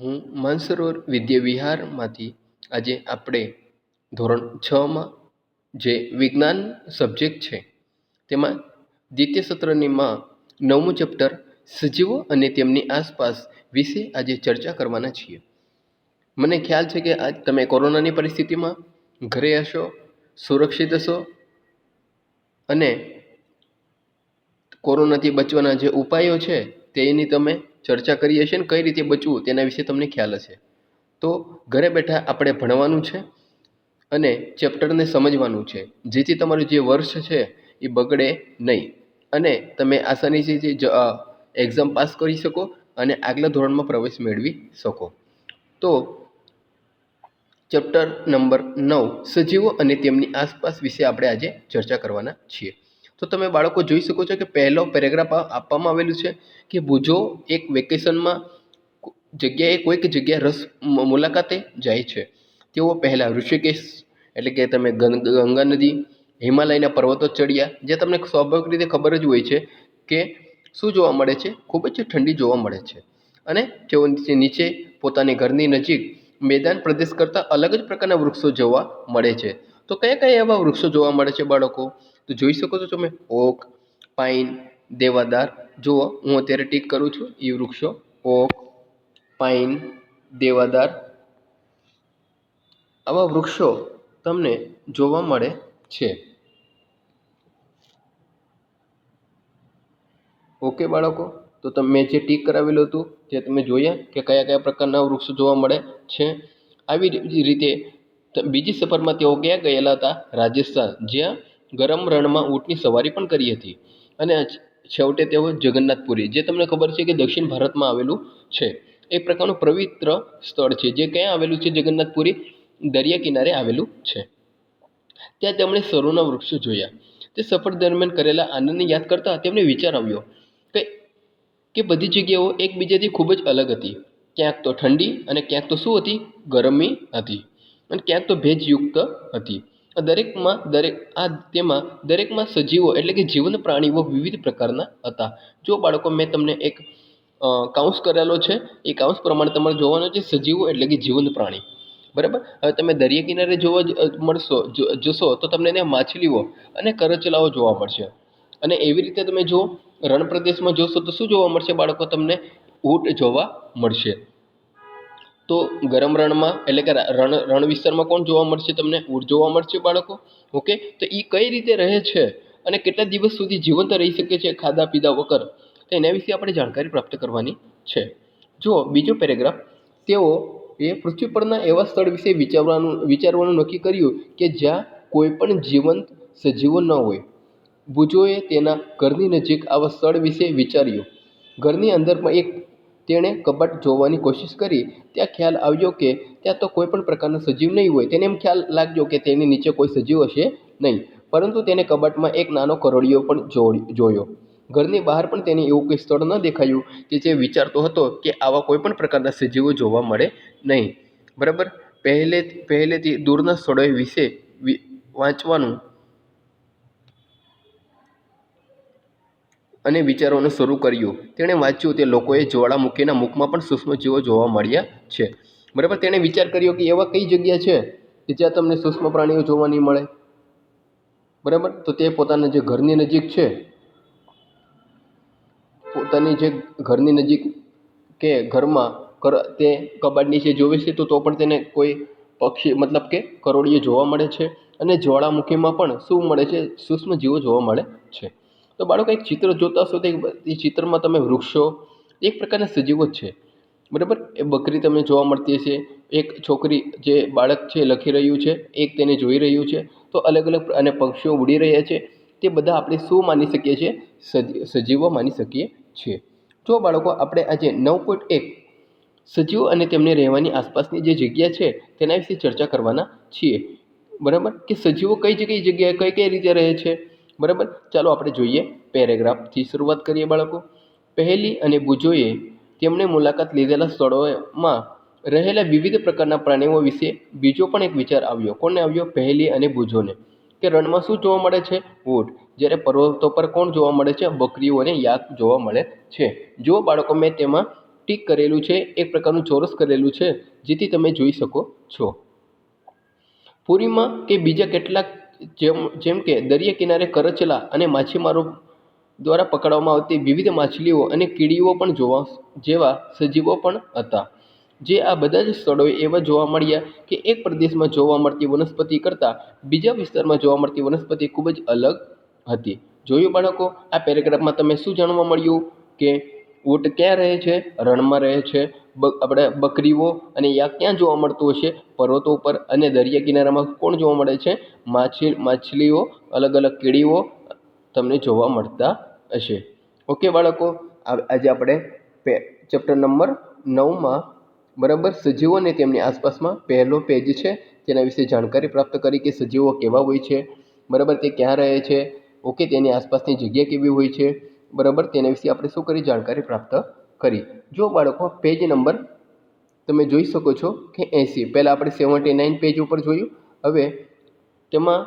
હું માનસરોવર વિદ્યાવિહારમાંથી આજે આપણે ધોરણ છમાં જે વિજ્ઞાન સબ્જેક્ટ છે, તેમાં દ્વિતીય સત્રની માં નવમું ચેપ્ટર સજીવો અને તેમની આસપાસ વિશે આજે ચર્ચા કરવાના છીએ. મને ખ્યાલ છે કે આજ તમે કોરોનાની પરિસ્થિતિમાં ઘરે હશો, સુરક્ષિત હશો અને કોરોનાથી બચવાના જે ઉપાયો છે, તેની તમે ચર્ચા કરી હશે ને કઈ રીતે બચવું તેના વિશે તમને ખ્યાલ હશે. તો ઘરે બેઠા આપણે ભણવાનું છે અને ચેપ્ટરને સમજવાનું છે. જેથી તમારું જે વર્ષ છે એ બગડે નહીં. અને તમે આસાનીથી જે એક્ઝામ પાસ કરી શકો અને આગલા ધોરણમાં પ્રવેશ મેળવી શકો. તો ચેપ્ટર નંબર નવ, સજીવો અને તેમની આસપાસ વિશે આપણે આજે ચર્ચા કરવાના છીએ. તો તમે બાળકો જોઈ શકો છો કે પહેલો પેરેગ્રાફ આપવામાં આવેલું છે કે ભુજો એક વેકેશનમાં જગ્યાએ કોઈક જગ્યાએ રસ મુલાકાતે જાય છે. તેઓ પહેલાં ઋષિકેશ, એટલે કે તમે ગંગા નદી, હિમાલયના પર્વતો ચડ્યા, જે તમને સ્વાભાવિક રીતે ખબર જ હોય છે કે શું જોવા મળે છે? ખૂબ જ ઠંડી જોવા મળે છે. અને તેઓ નીચે પોતાની ઘરની નજીક મેદાન પ્રદેશ કરતાં અલગ જ પ્રકારના વૃક્ષો જોવા મળે છે. તો કયા કયા એવા વૃક્ષો જોવા મળે છે બાળકો? તો જોઈ શકો છો તમે, ઓક, પાઇન, દેવાદાર. જુઓ, હું અત્યારે ટીક કરું છું એ વૃક્ષો. ઓક, પાઇન, દેવાદાર. આવા વૃક્ષો તમને જોવા મળે છે. ઓકે બાળકો, તો તમે જે ટીક કરાવેલું હતું તે તમે જોયા કે કયા કયા પ્રકારના વૃક્ષો જોવા મળે છે. આવી રીતે બીજી સફરમાં તેઓ ક્યાં ગયેલા હતા? રાજસ્થાન. જ્યાં ગરમ રણમાં ઊંટની સવારી પણ કરી હતી. અને છેવટે તેઓ જગન્નાથપુરી, જે તમને ખબર છે કે દક્ષિણ ભારતમાં આવેલું છે. એ પ્રકારનું પવિત્ર સ્થળ છે, જે ક્યાં આવેલું છે? જગન્નાથપુરી દરિયા કિનારે આવેલું છે. ત્યાં તેમણે સરોના વૃક્ષો જોયા. તે સફર દરમિયાન કરેલા આનંદને યાદ કરતા તેમને વિચાર આવ્યો કે કે બધી જગ્યાઓ એકબીજાથી ખૂબ જ અલગ હતી. ક્યાંક તો ઠંડી અને ક્યાંક તો શું હતી? ગરમી હતી. અને ક્યાંક તો ભેજયુક્ત હતી. દરેકમાં દરેક, આ તેમાં દરેકમાં સજીવો એટલે કે જીવંત પ્રાણીઓ વિવિધ પ્રકારના હતા. જો બાળકો, મેં તમને એક કાઉન્સ કરેલો છે. એ કાઉન્સ પ્રમાણે તમારે જોવાનો છે સજીવો એટલે કે જીવંત પ્રાણી. બરાબર? હવે તમે દરિયા કિનારે જોવા મળશો જશો તો તમને ત્યાં માછલીઓ અને કરચલાઓ જોવા મળશે. અને એવી રીતે તમે જો રણ પ્રદેશમાં જોશો તો શું જોવા મળશે બાળકો? તમને ઊંટ જોવા મળશે. તો ગરમ રણમાં, એટલે કે રણ રણ વિસ્તારમાં કોણ જોવા મળશે તમને? ઊંટ જોવા મળશે બાળકો? ઓકે? તો એ કઈ રીતે રહે છે? અને કેટલા દિવસ સુધી જીવંત રહી શકે છે ખાધા પીધા વગર? તો એના વિશે આપણે જાણકારી પ્રાપ્ત કરવાની છે. જો બીજો પેરેગ્રાફ. તેઓ એ પૃથ્વી પરના એવા સ્થળ વિશે વિચારવાનું વિચારવાનું નક્કી કર્યું કે જ્યાં કોઈ પણ જીવંત સજીવો ન હોય. ભૂજોએ તેના ઘરની નજીક આવા સ્થળ વિશે વિચાર્યું. ઘરની અંદરમાં એક તેણે કબાટ જોવાની કોશિશ કરી. ત્યાં ખ્યાલ આવ્યો કે ત્યાં તો કોઈ પણ પ્રકારનો સજીવ નહીં હોય. તેને એમ ખ્યાલ લાગ્યો કે તેની નીચે કોઈ સજીવ હશે નહીં. પરંતુ તેને કબાટમાં એક નાનો કરોળિયો પણ જોયો. ઘરની બહાર પણ તેને એવું કંઈ સ્થળ ન દેખાયું કે જે વિચારતો હતો કે આવા કોઈ પણ પ્રકારના સજીવો જોવા મળે નહીં. બરાબર? પહેલે, પહેલેથી દૂરના સ્થળોએ વિશે વાંચવાનું અને વિચારવાનું શરૂ કર્યું. તેણે વાંચ્યું તે લોકોએ જ્વાળામુખીના મુખમાં પણ સૂક્ષ્મજીવો જોવા મળ્યા છે. બરાબર, તેણે વિચાર કર્યો કે એવા કઈ જગ્યા છે કે જ્યાં તમને સૂક્ષ્મ પ્રાણીઓ જોવા નહીં મળે? બરાબર, તો તે પોતાના જે ઘરની નજીક છે, પોતાની જે ઘરની નજીક કે ઘરમાં કર, તે કબાટ નીચે જોવે છે, તો તો પણ તેને કોઈ પક્ષી, મતલબ કે કરોળીઓ જોવા મળે છે. અને જ્વાળામુખીમાં પણ શું મળે છે? સૂક્ષ્મ જીવો જોવા મળે છે. તો બાળકો એક ચિત્ર જોતા હશો તો એ ચિત્રમાં તમે વૃક્ષો, એક પ્રકારના સજીવો જ છે. બરાબર? એ બકરી તમને જોવા મળતી હશે. એક છોકરી જે બાળક છે લખી રહ્યું છે, એક તેને જોઈ રહ્યું છે. તો અલગ અલગ અને પક્ષીઓ ઉડી રહ્યા છે. તે બધા આપણે શું માની શકીએ છીએ? સજીવો માની શકીએ છીએ. જો બાળકો, આપણે આજે નવ પોઈન્ટ એક સજીવો અને તેમને રહેવાની આસપાસની જે જગ્યા છે, તેના વિશે ચર્ચા કરવાના છીએ. બરાબર? કે સજીવો કઈ જગ્યાએ જગ્યાએ, કઈ કઈ રીતે રહે છે? બરાબર? ચાલો આપણે જોઈએ. પેરેગ્રાફથી શરૂઆત કરીએ બાળકો. પહેલી અને બુજોએ તેમણે મુલાકાત લીધેલા સ્થળોમાં રહેલા વિવિધ પ્રકારના પ્રાણીઓ વિશે બીજો પણ એક વિચાર આવ્યો. કોને આવ્યો? પહેલી અને બુજોને. કે રણમાં શું જોવા મળે છે? ઊંટ. જ્યારે પર્વતો પર કોણ જોવા મળે છે? બકરીઓ અને યાક જોવા મળે છે. જો બાળકો, મેં તેમાં ટીક કરેલું છે. એક પ્રકારનું ચોરસ કરેલું છે, જેથી તમે જોઈ શકો છો. પુરીમાં કે બીજા કેટલાક જેમ જેમ કે દરિયા કિનારે કરચલા અને માછીમારો દ્વારા પકડવામાં આવતી વિવિધ માછલીઓ અને કીડીઓ પણ જોવા જેવા સજીવો પણ હતા. જે આ બધા જ સ્થળોએ એવા જોવા મળ્યા કે એક પ્રદેશમાં જોવા મળતી વનસ્પતિ કરતાં બીજા વિસ્તારમાં જોવા મળતી વનસ્પતિ ખૂબ જ અલગ હતી. જોયું બાળકો, આ પેરેગ્રાફમાં તમે શું જાણવા મળ્યું કે ઊંટ ક્યાં રહે છે? રણમાં રહે છે. આપણે બકરીઓ અને યા ક્યાં જોવા મળતું હશે? પર્વતો ઉપર અને દરિયા કિનારામાં કોણ જોવા મળે છે? માછી માછલીઓ, અલગ અલગ કીડીઓ તમને જોવા મળતા હશે. ઓકે બાળકો આજે આપણે ચેપ્ટર નંબર નવમાં બરાબર સજીવો અને તેમની આસપાસમાં પહેલો પેજ છે. તેના વિશે જાણકારી પ્રાપ્ત કરી કે સજીવો કેવા હોય છે, બરાબર તે ક્યાં રહે છે, ઓકે તેની આસપાસની જગ્યા કેવી હોય છે બરાબર? તેના વિશે આપણે શું કરી? જાણકારી પ્રાપ્ત કરી. જો બાળકો પેજ નંબર તમે જોઈ શકો છો કે એંસી. પહેલાં આપણે સેવન્ટી નાઇન પેજ ઉપર જોયું. હવે તેમાં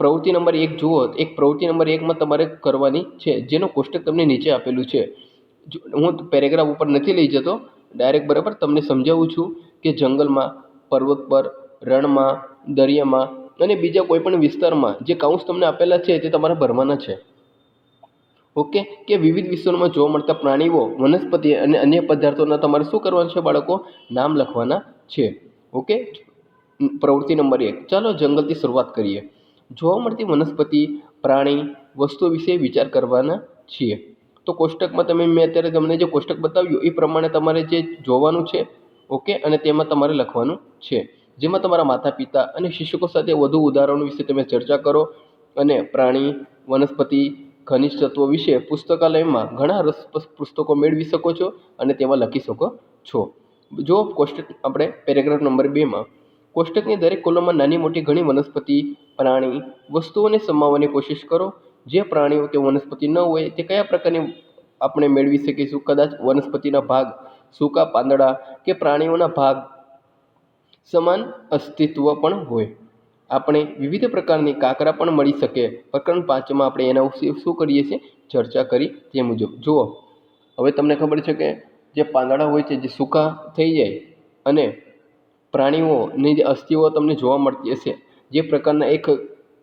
પ્રવૃત્તિ નંબર એક જુઓ એક પ્રવૃત્તિ નંબર એકમાં તમારે કરવાની છે. જેનો કોષ્ટક તમને નીચે આપેલું છે. હું પેરેગ્રાફ ઉપર નથી લઈ જતો. ડાયરેક્ટ બરાબર તમને સમજાવું છું કે જંગલમાં, પર્વત પર, રણમાં, દરિયામાં અને બીજા કોઈપણ વિસ્તારમાં જે કાઉન્સ તમને આપેલા છે તે તમારા ભરવાના છે. ઓકે? કે વિવિધ વિસ્તારોમાં જોવા મળતા પ્રાણીઓ, વનસ્પતિ અને અન્ય પદાર્થોના તમારે શું કરવાનું છે બાળકો? નામ લખવાના છે. ઓકે? પ્રવૃત્તિ નંબર એક. ચાલો જંગલથી શરૂઆત કરીએ. જોવા મળતી વનસ્પતિ, પ્રાણી વસ્તુ વિશે વિચાર કરવાના છીએ. તો કોષ્ટકમાં તમે મેં અત્યારે તમને જે કોષ્ટક બતાવ્યું, એ પ્રમાણે તમારે જે જોવાનું છે, ઓકે? અને તેમાં તમારે લખવાનું છે. જેમાં તમારા માતા પિતા અને શિક્ષકો સાથે વધુ ઉદાહરણો વિશે તમે ચર્ચા કરો અને પ્રાણી, વનસ્પતિ ખનિજ તત્વો વિશે પુસ્તકાલયમાં ઘણા રસપ્રદ પુસ્તકો મેળવી શકો છો અને તેમાં લખી શકો છો. જો કોષ્ટક, આપણે પેરેગ્રાફ નંબર બેમાં કોષ્ટકની દરેક કોલમમાં નાની મોટી ઘણી વનસ્પતિ, પ્રાણી વસ્તુઓને સમાવવાની કોશિશ કરો. જે પ્રાણીઓ કે વનસ્પતિ ન હોય, તે કયા પ્રકારની આપણે મેળવી શકીશું? કદાચ વનસ્પતિના ભાગ, સૂકા પાંદડા કે પ્રાણીઓના ભાગ, સમાન અસ્તિત્વ પણ હોય. આપણે વિવિધ પ્રકારની કાંકરા પણ મળી શકે. પ્રકરણ પાંચમાં આપણે એના વિશે શું કરીએ છીએ? ચર્ચા કરી તે મુજબ. જુઓ. હવે તમને ખબર છે કે જે પાંદડા હોય છે, જે સૂકા થઈ જાય અને પ્રાણીઓની જે અસ્થિઓ તમને જોવા મળતી હશે, જે પ્રકારના એક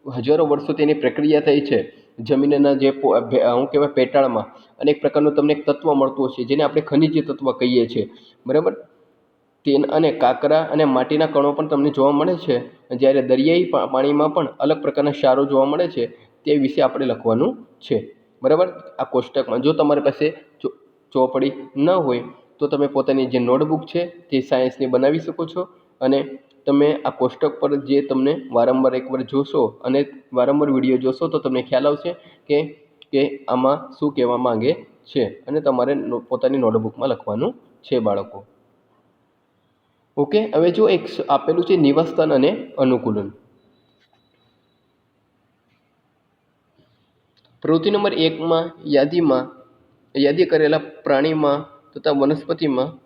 હજારો વર્ષો તેની પ્રક્રિયા થઈ છે. જમીનના જે હું કહેવાય, પેટાળમાં અને એક પ્રકારનું તમને એક તત્વ મળતું હશે, જેને આપણે ખનિજ તત્વ કહીએ છીએ. બરાબર? તેન અને કાંકરા અને માટીના કણો પણ તમને જોવા મળે છે. જ્યારે દરિયાઈ પાણીમાં પણ અલગ પ્રકારના ક્ષારો જોવા મળે છે, તે વિશે આપણે લખવાનું છે. બરાબર? આ કોષ્ટકમાં જો તમારી પાસે ચોપડી ન હોય, તો તમે પોતાની જે નોટબુક છે, તે સાયન્સની બનાવી શકો છો અને તમે આ કોષ્ટક પર જે તમને વારંવાર એકવાર જોશો અને વારંવાર વીડિયો જોશો, તો તમને ખ્યાલ આવશે કે કે આમાં શું કહેવા માંગે છે અને તમારે પોતાની નોટબુકમાં લખવાનું છે બાળકો. ઓકે? હવે જો એક આપેલું છે નિવાસસ્થાન અને અનુકૂલન. પ્રવૃત્તિ નંબર એકમાં યાદીમાં, યાદી કરેલા પ્રાણીમાં તથા વનસ્પતિમાં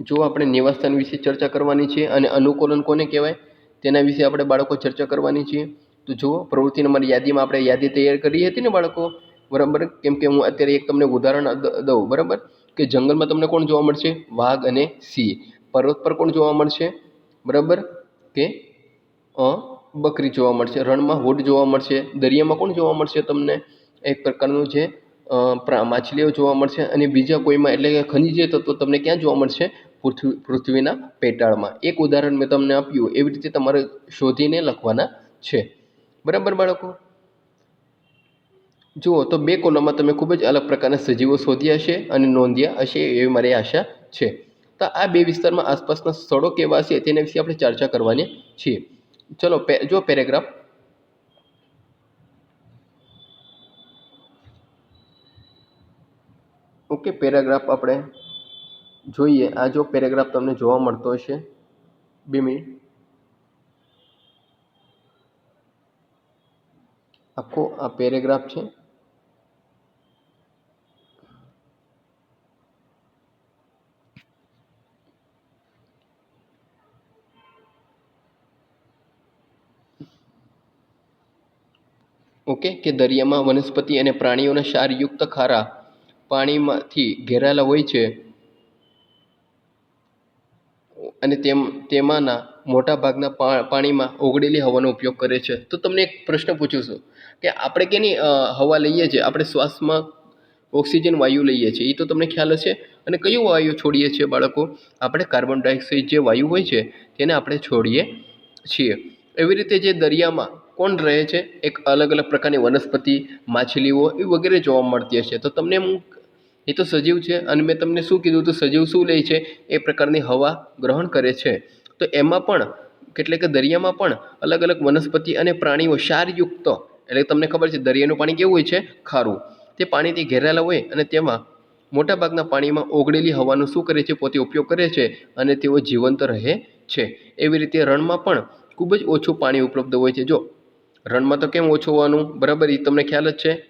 જો આપણે નિવાસસ્થાન વિશે ચર્ચા કરવાની છે અને અનુકૂલન કોને કહેવાય, તેના વિશે આપણે બાળકો ચર્ચા કરવાની છે. તો જુઓ, પ્રવૃત્તિ નંબર યાદીમાં આપણે યાદી તૈયાર કરી હતી ને બાળકો? બરાબર? કેમ કે હું અત્યારે એક તમને ઉદાહરણ દઉં. બરાબર? કે જંગલમાં તમને કોણ જોવા મળશે? વાઘ અને સિંહ. પર્વત પર કોણ જોવા મળશે? બરાબર? કે બકરી જોવા મળશે. રણમાં હોડ જોવા મળશે. દરિયામાં કોણ જોવા મળશે તમને? એક પ્રકારનું જે માછલીઓ જોવા મળશે અને બીજા કોઈમાં, એટલે કે ખનિજ તત્વો તમને ક્યાં જોવા મળશે? પૃથ્વી, પૃથ્વીના પેટાળમાં. એક ઉદાહરણ મેં તમને આપ્યું. એવી રીતે તમારે શોધીને લખવાના છે. બરાબર બાળકો? જુઓ, તો બે કોલમમાં તમે ખૂબ જ અલગ પ્રકારના સજીવો શોધ્યા હશે અને નોંધ્યા હશે એવી મારી આશા છે. તો આ બે વિસ્તારમાં આસપાસના સ્થળો કેવા છે તેના વિશે આપણે ચર્ચા કરવાની છીએ. ચલો જો પેરેગ્રાફ. ઓકે પેરેગ્રાફ આપણે જોઈએ. આ જો પેરેગ્રાફ તમને જોવા મળતો હશે. બે મિનિટ. આખો આ પેરેગ્રાફ છે. ઓકે, કે દરિયામાં વનસ્પતિ અને પ્રાણીઓના ક્ષારયુક્ત ખારા પાણીમાંથી ઘેરાયેલા હોય છે અને તેમ, તેમાંના મોટાભાગના પાણીમાં ઓગળેલી હવાનો ઉપયોગ કરે છે. તો તમને એક પ્રશ્ન પૂછું છું કે આપણે કેની હવા લઈએ છીએ? આપણે શ્વાસમાં ઓક્સિજન, વાયુ લઈએ છીએ? એ તો તમને ખ્યાલ હશે. અને કયું વાયુ છોડીએ છીએ બાળકો? આપણે કાર્બન ડાયોક્સાઇડ જે વાયુ હોય છે, તેને આપણે છોડીએ છીએ. એવી રીતે જે દરિયામાં કોણ રહે છે? એક અલગ અલગ પ્રકારની વનસ્પતિ, માછલીઓ એ વગેરે જોવા મળતી હશે. તો તમને હું એ તો સજીવ છે. અને મેં તમને શું કીધું હતું? સજીવ શું લે છે? એ પ્રકારની હવા ગ્રહણ કરે છે. તો એમાં પણ એટલે કે દરિયામાં પણ અલગ અલગ વનસ્પતિ અને પ્રાણીઓ ક્ષારયુક્ત. એટલે તમને ખબર છે, દરિયાનું પાણી કેવું હોય છે? ખારું. તે પાણીથી ઘેરાયેલા હોય અને તેમાં મોટાભાગના પાણીમાં ઓગળેલી હવાનો શું કરે છે? પોતે ઉપયોગ કરે છે અને તેઓ જીવંત રહે છે. એવી રીતે રણમાં પણ ખૂબ જ ઓછું પાણી ઉપલબ્ધ હોય છે. જો રણમાં તો કેમ ઓછું હોવાનું? બરાબર એ તમને ખ્યાલ જ છે?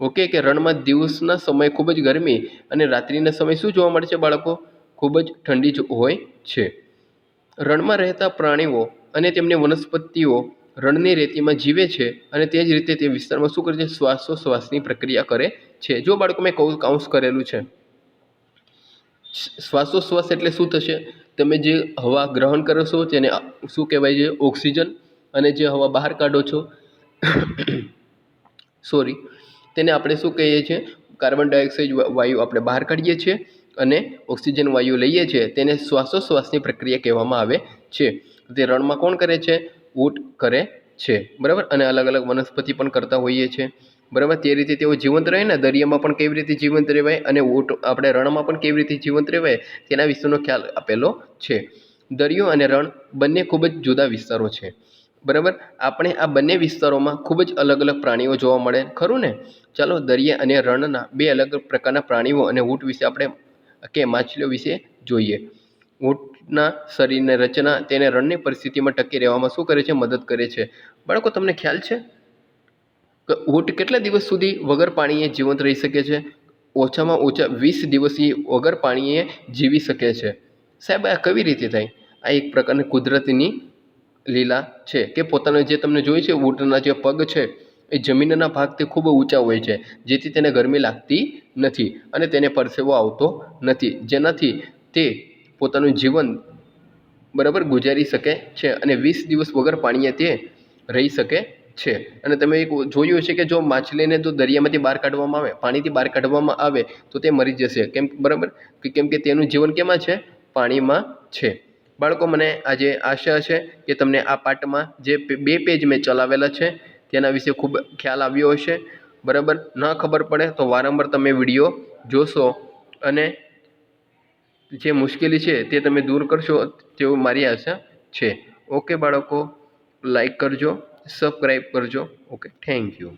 ઓકે કે રણમાં દિવસના સમયે ખૂબ જ ગરમી અને રાત્રિના સમયે શું જોવા મળે છે બાળકો? ખૂબ જ ઠંડી જ હોય છે. રણમાં રહેતા પ્રાણીઓ અને તેમની વનસ્પતિઓ રણની રેતીમાં જીવે છે અને તે જ રીતે તે વિસ્તારમાં શું કરે છે? શ્વાસોશ્વાસની પ્રક્રિયા કરે છે. જો બાળકો, મેં કૌ કાઉન્સ કરેલું છે. શ્વાસોશ્વાસ એટલે શું થશે? તમે જે હવા ગ્રહણ કરો છો તેને, શું કહેવાય છે? ઓક્સિજન. અને જે હવા બહાર કાઢો છો સોરી તેને આપણે શું કહીએ છીએ? કાર્બન ડાયોક્સાઇડ વાયુ આપણે બહાર કાઢીએ છીએ અને ઓક્સિજન વાયુ લઈએ છીએ, તેને શ્વાસોશ્વાસની પ્રક્રિયા કહેવામાં આવે છે. તે રણમાં કોણ કરે છે? ઊંટ કરે છે, બરાબર? અને અલગ અલગ વનસ્પતિ પણ કરતા હોઈએ છીએ, બરાબર? તે રીતે તેઓ જીવંત રહે ને, દરિયામાં પણ કેવી રીતે જીવંત રહેવાય અને ઊંટ આપણે રણમાં પણ કેવી રીતે જીવંત રહેવાય, તેના વિશેનો ખ્યાલ આપેલો છે. દરિયો અને રણ બંને ખૂબ જ જુદા વિસ્તારો છે. બરાબર? આપણે આ બંને વિસ્તારોમાં ખૂબ જ અલગ અલગ પ્રાણીઓ જોવા મળે. ખરું ને? ચાલો દરિયા અને રણના બે અલગ પ્રકારના પ્રાણીઓ અને ઊંટ વિશે આપણે કે માછલીઓ વિશે જોઈએ. ઊંટના શરીરની રચના તેને રણની પરિસ્થિતિમાં ટકી રહેવામાં શું કરે છે? મદદ કરે છે. બાળકો, તમને ખ્યાલ છે કે ઊંટ કેટલા દિવસ સુધી વગર પાણીએ જીવંત રહી શકે છે? ઓછામાં ઓછા વીસ દિવસથી વગર પાણીએ જીવી શકે છે. સાહેબ, આ કેવી રીતે થાય? આ એક પ્રકારની કુદરતીની લીલા છે, કે પોતાના જે તમને જોઈએ છે ઊંટના જે પગ છે, એ જમીનના ભાગથી ખૂબ ઊંચા હોય છે, જેથી તેને ગરમી લાગતી નથી અને તેને પરસેવો આવતો નથી. જેનાથી તે પોતાનું જીવન બરાબર ગુજારી શકે છે અને વીસ દિવસ વગર પાણીએ તે રહી શકે છે. અને તમે એક જોયું હશે કે જો માછલીને જો દરિયામાંથી બહાર કાઢવામાં આવે, પાણીથી બહાર કાઢવામાં આવે, તો તે મરી જશે. કેમ બરાબર? કેમ કે તેનું જીવન કેમાં છે? પાણીમાં છે. બાળકો, મને આજે આશા છે કે તમને આ પાઠમાં જે બે પેજ મેં ચલાવેલા છે, તેના વિશે ખૂબ ખ્યાલ આવ્યો હશે. બરાબર? ન ખબર પડે તો વારંવાર તમે વીડિયો જોશો અને જે મુશ્કેલી છે તે તમે દૂર કરશો તેવું મારી આશા છે. ઓકે બાળકો, લાઈક કરજો, સબસ્ક્રાઈબ કરજો. Okay, thank you.